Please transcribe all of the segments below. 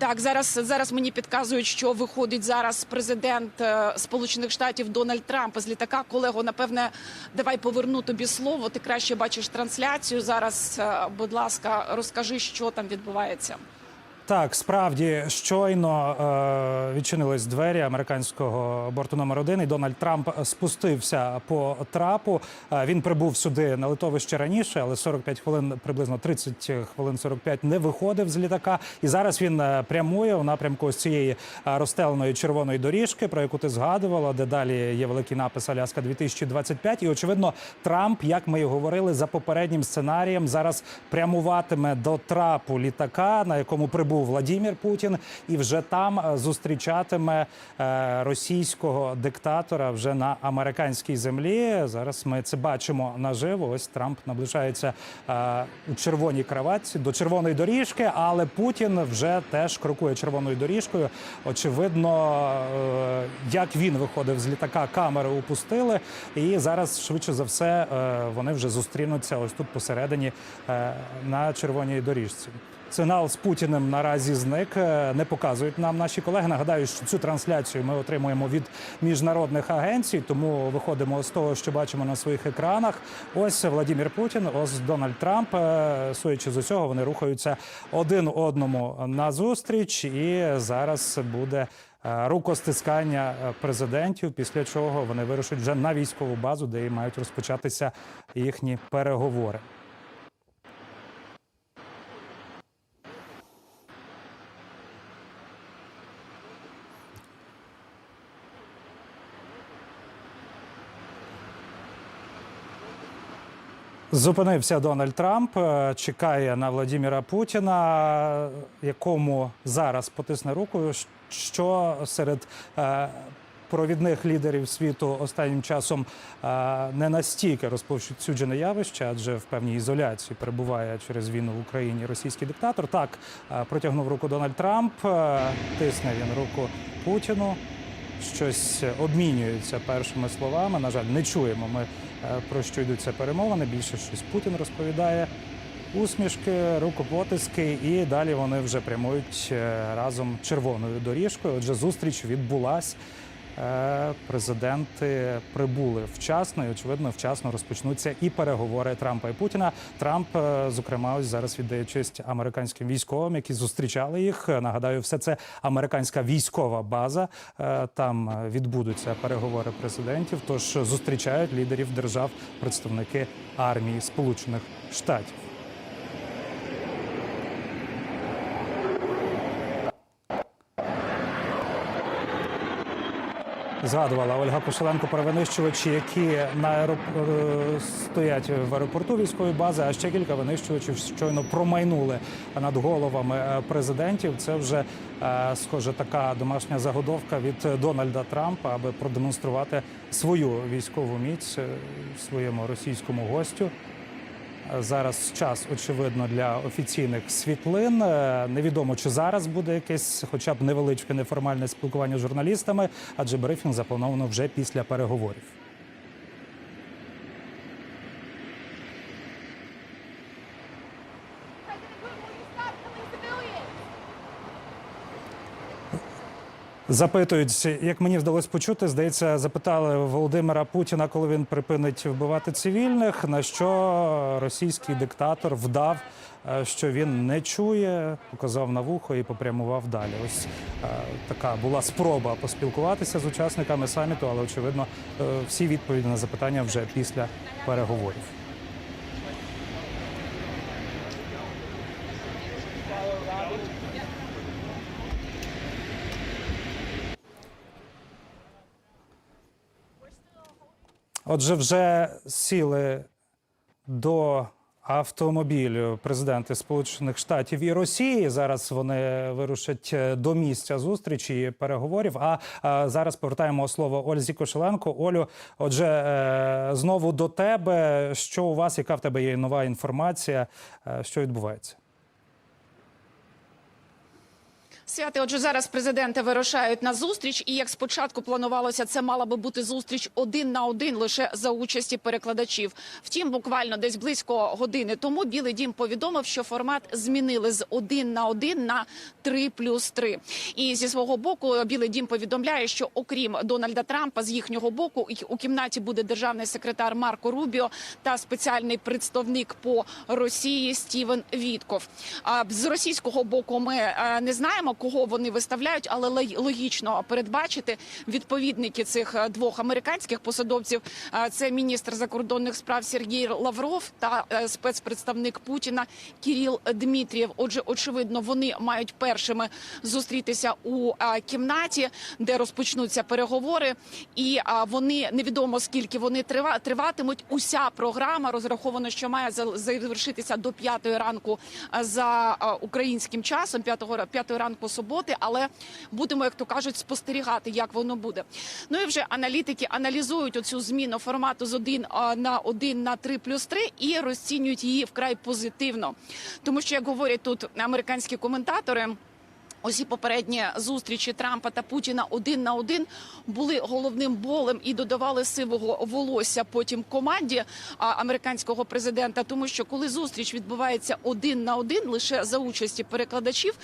Так, зараз зараз мені підказують, що виходить зараз президент е, Сполучених Штатів Дональд Трамп з літака. Колего, напевне, давай поверну тобі слово. Ти краще бачиш трансляцію. Зараз, е, будь ласка, розкажи, що там відбувається. Так, справді щойно е, відчинились двері американського борту номер 1 і Дональд Трамп спустився по трапу. Е, він прибув сюди на литовище раніше, але 45 хвилин, приблизно 30 хвилин 45 не виходив з літака. І зараз він е, прямує у напрямку ось цієї е, розстеленої червоної доріжки, про яку ти згадувала, де далі є великий напис Аляска 2025. І очевидно, Трамп, як ми і говорили, за попереднім сценарієм зараз прямуватиме до трапу літака, на якому прибув Владімір Путін, і вже там е, зустрічатиме е, російського диктатора вже на американській землі. Зараз ми це бачимо наживо. Ось Трамп наближається е, у червоній краватці до червоної доріжки, але Путін вже теж крокує червоною доріжкою. Очевидно, як він виходив з літака, камери упустили, і зараз швидше за все вони вже зустрінуться ось тут посередині на червоній доріжці. Сигнал з Путіним наразі зник. Е, Не показують нам наші колеги. Нагадаю, що цю трансляцію ми отримуємо від міжнародних агенцій, тому виходимо з того, що бачимо на своїх екранах. Ось Владимир Путін, ось Дональд Трамп. Е, Судячи з усього, вони рухаються один одному на зустріч, і зараз буде. е, Рукостискання президентів, після чого вони вирушать вже на військову базу, де і мають розпочатися їхні переговори. Зупинився Дональд Трамп, е, чекає на Владіміра Путіна, якому зараз потисне руку. Що серед е, провідних лідерів світу останнім часом е, не настільки розповсюджене явище, адже в певній ізоляції перебуває через війну в Україні російський диктатор. Так протягнув руку Дональд Трамп, тисне він руку Путіну щось обмінюються першими словами. На жаль, не чуємо ми про що йдуться перемовини. Більше щось Путін розповідає. Усмішки, рукопотиски, і далі вони вже прямують е, разом червоною доріжкою. Отже, зустріч відбулась. Е, Президенти прибули вчасно, і очевидно, вчасно розпочнуться і переговори Трампа і Путіна. Трамп, е, зокрема, ось зараз віддає честь американським військовим, які зустрічали їх. Нагадаю, все це американська військова база. Е, Там відбудуться переговори президентів. Тож зустрічають лідерів держав представники армії Сполучених Штатів. Згадувала Ольга Кошеленко про винищувачі, які на аероп... е, стоять в аеропорту військової бази. А ще кілька винищувачів щойно промайнули над головами е, президентів. Це вже е, схоже така домашня заготовка від Дональда Трампа, аби продемонструвати свою військову міць своєму російському гостю. Зараз час, очевидно, для офіційних світлин. Е, Невідомо, чи зараз буде якесь, хоча б невеличке неформальне спілкування з журналістами, адже брифінг заплановано вже після переговорів. Запитують, як мені вдалося почути, здається, запитали Володимира Путіна, коли він припинить вбивати цивільних. На що російський диктатор вдав, е, що він не чує, показав на вухо і попрямував далі. Ось е, така була спроба поспілкуватися з учасниками саміту, але очевидно, е, всі відповіді на запитання вже після переговорів. Отже, вже сіли до автомобілю президенти Сполучених Штатів і Росії. Зараз вони вирушать е, до місця зустрічі і переговорів. А, а зараз повертаємо слово Ользі Кошеленко. Олю, отже, е, знову до тебе. Що у вас? Яка в тебе є нова інформація? Е, Що відбувається? Святи, отже, зараз президенти вирушають на зустріч, і як спочатку планувалося, це мала би бути зустріч один на один лише за участі перекладачів. Втім, буквально десь близько години тому Білий Дім повідомив, що формат змінили з один на один на три плюс три. І зі свого боку Білий Дім повідомляє, що окрім Дональда Трампа, з їхнього боку у кімнаті буде державний секретар Марко Рубіо та спеціальний представник по Росії Стівен Вітков. А з російського боку ми е, не знаємо, кого вони виставляють, але лог- логічно передбачити відповідники цих е, двох американських посадовців. Е, Це міністр закордонних справ Сергій Лавров та е, спецпредставник Путіна Кіріл Дмитрієв. Отже, очевидно, вони мають першими зустрітися у кімнаті, де розпочнуться переговори, і вони невідомо скільки вони трива- триватимуть. Уся програма розрахована, що має завершитися до п'ятої ранку за українським часом, п'ятого ранку суботи. Але будемо, як то кажуть, спостерігати, як воно буде. Ну і вже аналітики аналізують оцю зміну формату з один е, на один на три плюс три і розцінюють її вкрай позитивно, тому що як говорять тут американські коментатори. Усі попередні зустрічі Трампа та Путіна один на один були головним болем і додавали сивого волосся потім команді американського президента. Тому що коли зустріч відбувається один на один лише за участі перекладачів,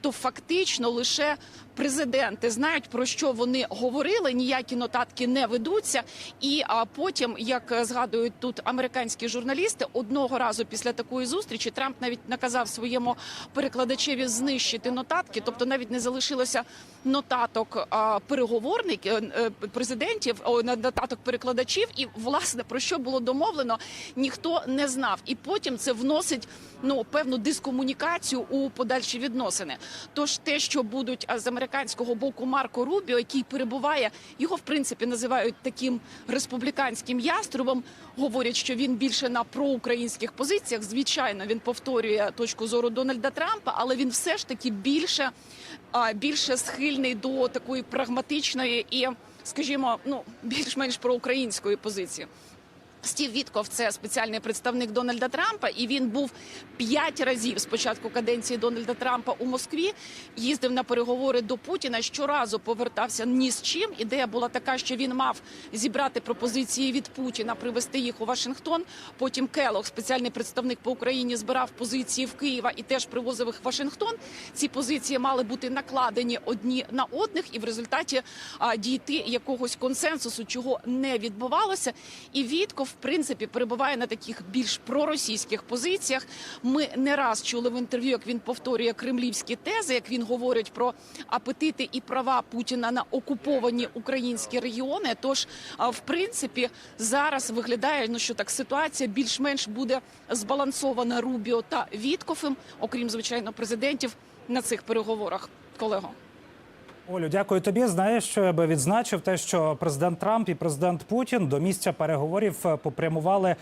то фактично лише президенти знають про що вони говорили. Ніякі нотатки не ведуться. І а потім, як згадують тут американські журналісти, одного разу після такої зустрічі Трамп навіть наказав своєму перекладачеві знищити нотатки, тобто навіть не залишилося нотаток переговорників е, е, президентів, нотаток перекладачів. І власне про що було домовлено, ніхто не знав. І потім це вносить ну певну дискомунікацію у подальші відносини. Тож те, що будуть з американського боку Марко Рубіо, який перебуває, його в принципі називають таким республіканським яструбом. Говорять, що він більше на проукраїнських позиціях. Звичайно, він повторює точку зору Дональда Трампа, але він все ж таки більше, більше схильний до такої прагматичної і, скажімо, ну більш-менш проукраїнської позиції. Стів Вітков це спеціальний представник Дональда Трампа, і він був п'ять разів з початку каденції Дональда Трампа у Москві. Їздив на переговори до Путіна. Щоразу повертався ні з чим. Ідея була така, що він мав зібрати пропозиції від Путіна, привезти їх у Вашингтон. Потім Келох, спеціальний представник по Україні, збирав позиції в Києва і теж привозив їх в Вашингтон. Ці позиції мали бути накладені одні на одних, і в результаті а, дійти якогось консенсусу, чого не відбувалося. І Вітков, принципі, перебуває на таких більш проросійських позиціях. Ми не раз чули в інтерв'ю, як він повторює кремлівські тези, як він говорить про апетити і права Путіна на окуповані українські регіони. Тож, в принципі, зараз виглядає, ну що так ситуація більш-менш буде збалансована Рубіо та Вітковим, окрім звичайно президентів на цих переговорах. Колего. Олю, дякую тобі. Знаєш, що я би відзначив те, що президент Трамп і президент Путін до місця переговорів е, попрямували е,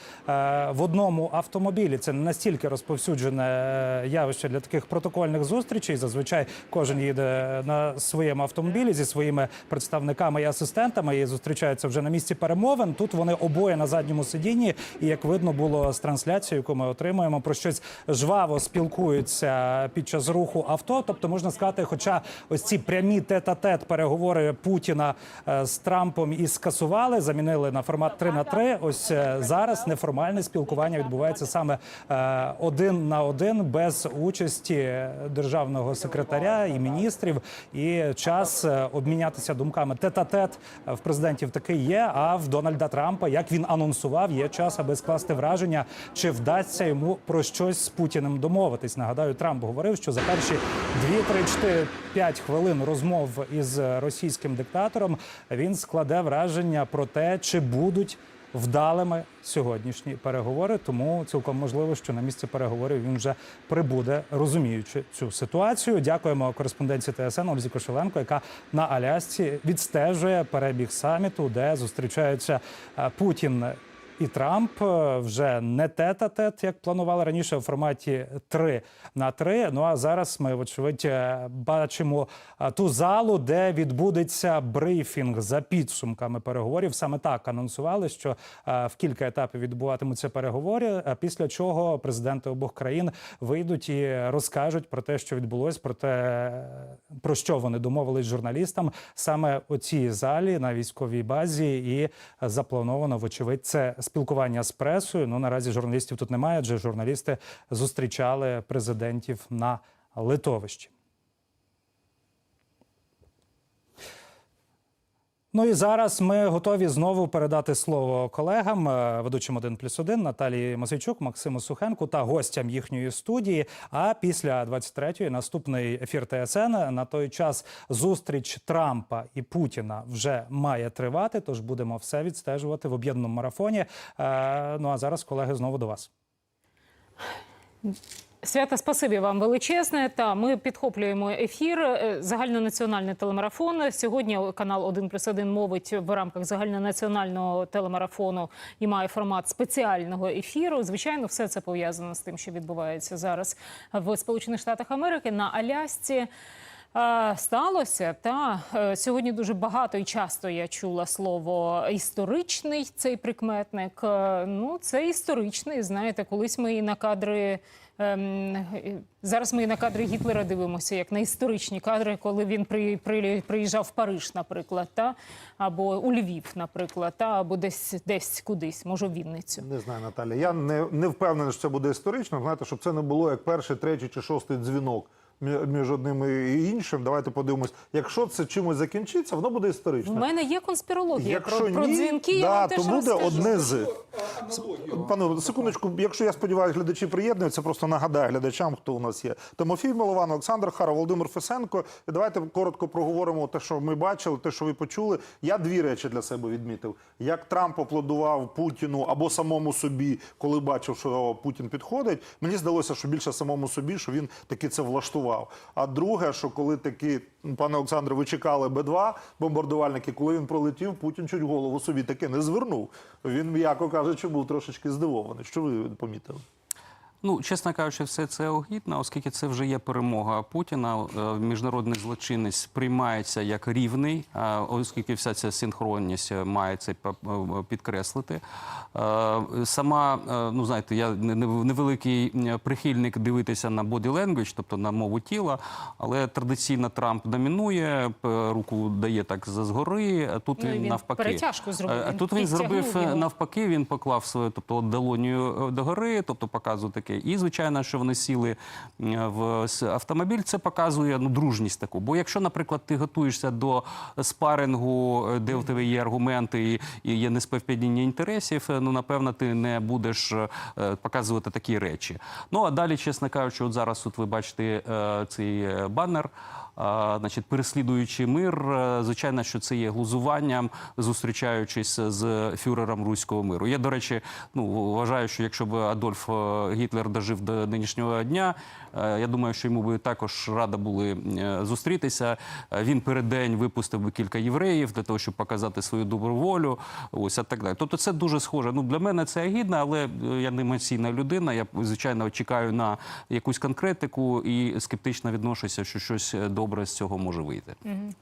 в одному автомобілі. Це не настільки розповсюджене е, явище для таких протокольних зустрічей. Зазвичай кожен їде на своєму автомобілі зі своїми представниками і асистентами і зустрічаються вже на місці перемовин. Тут вони обоє на задньому сидінні, і як видно було з трансляцією, яку ми отримуємо, про щось жваво спілкуються під час руху авто. Тобто можна сказати, хоча ось ці прямі тет-а-тет переговори Путіна е, з Трампом і скасували, замінили на формат 3 на 3. Ось е, зараз неформальне спілкування відбувається саме е, один на один без участі державного секретаря і міністрів. І час обмінятися думками тет-а-тет в президентів такий є. А в Дональда Трампа, як він анонсував, є час, аби скласти враження, чи вдасться йому про щось з Путіним домовитись. Нагадаю, Трамп говорив, що за перші 2, 3, 4, 5 хвилин розмов із російським диктатором він складе враження про те, чи будуть вдалими сьогоднішні переговори. Тому цілком можливо, що на місці переговорів він вже прибуде, розуміючи цю ситуацію. Дякуємо кореспонденції ТСН Ользі Кошеленко, яка на Алясці відстежує перебіг саміту, де зустрічаються е, Путін і Трамп е, вже не тет-а-тет, як планували раніше, у форматі 3 на 3. Ну а зараз ми, вочевидь, е, бачимо е, ту залу, де відбудеться брифінг за підсумками переговорів. Саме так анонсували, що в кілька етапів відбуватимуться переговори. а Після чого президенти обох країн вийдуть і розкажуть про те, що відбулось, про те, про що вони домовились журналістам саме у цій залі на військовій базі, і заплановано, вочевидь, це спілкування з пресою. Ну наразі журналістів тут немає, адже журналісти зустрічали президентів на литовищі. Ну і зараз ми готові знову передати слово колегам, е, ведучим 1 плюс 1 Наталії Мосейчук, Максиму Сухенку та гостям їхньої студії. А після 23-ї наступний ефір ТСН. На той час зустріч Трампа і Путіна вже має тривати. Тож будемо все відстежувати в об'єднаному марафоні. Е, Ну а зараз, колеги, знову до вас. Свята, спасибі вам величезне. Та ми підхоплюємо ефір. Е, Загальнонаціональний телемарафон. Сьогодні канал 1 плюс 1 мовить в рамках загальнонаціонального телемарафону і має формат спеціального ефіру. Звичайно, все це пов'язано з тим, що відбувається зараз в Сполучених Штатах Америки на Алясці. Сталося та е, сьогодні дуже багато і часто я чула слово історичний цей прикметник. Е, Ну, це історичний. Знаєте, колись ми і на кадри. ем, Зараз ми і на кадри Гітлера дивимося, як на історичні кадри, коли він при, при, приїжджав в Париж, наприклад, та або у Львів, наприклад, та або десь десь кудись, може, в Вінницю. Не знаю, Наталя. Я не, не впевнений, що це буде історично. Знаєте, щоб це не було як перший, третій чи шостий дзвінок між одним і іншим. Давайте подивимось. Якщо це чимось закінчиться, воно буде історично. мене є конспірологія Якщо про, про ні, дзвінки. я да, вам теж то буде розкажу. одне з. Пане, секундочку, якщо я сподіваюся, глядачі приєднуються, просто нагадаю глядачам, хто у нас є. Тимофій Милован, Олександр Хара, Володимир Фесенко. І давайте коротко проговоримо те, що ми бачили, те, що ви почули. Я дві речі для себе відмітив: як Трамп аплодував Путіну або самому собі, коли бачив, що Путін підходить. Мені здалося, що більше самому собі, що він таки це влаштував. А друге, що коли такі, пане Олександре, ви чекали Б-2 бомбардувальники, коли він пролетів, Путін чуть голову собі таки не звернув. Він, м'яко кажучи, був трошечки здивований. Що ви помітили? Ну, чесно кажучи, все це огідно, оскільки це вже є перемога Путіна. Е, Міжнародний злочинець сприймається як рівний, е, оскільки вся ця синхронність е, має це підкреслити. Сама, ну знаєте, я не- не- невеликий прихильник дивитися на body language, тобто на мову тіла, але традиційно Трамп домінує, руку дає так за згори. а Тут Ну, він він навпаки. перетяжку зробив, він Тут він зробив його. навпаки, він поклав своє, тобто долонію догори, тобто показує таке. І звичайно, що вони сіли в автомобіль, це показує ну дружність таку. Бо якщо, наприклад, ти готуєшся до спарингу, е, де в тебе є аргументи і, є неспівпадіння інтересів, е, ну напевно, ти не будеш е, показувати такі речі. Ну а далі, чесно кажучи, от зараз от ви бачите цей банер. Значить, переслідуючи мир, е, звичайно, що це є глузуванням, зустрічаючись з фюрером руського миру. Я, до речі, ну вважаю, що якщо б Адольф е, Гітлер дожив до нинішнього дня, е, я думаю, що йому би також рада були зустрітися. Він перед день випустив би кілька євреїв для того, щоб показати свою добру волю. Ось а так далі. Тобто, це дуже схоже. Ну для мене це гідно, але я не емоційна людина. Я звичайно чекаю на якусь конкретику і скептично відношуся, що щось е, добре з цього може вийти.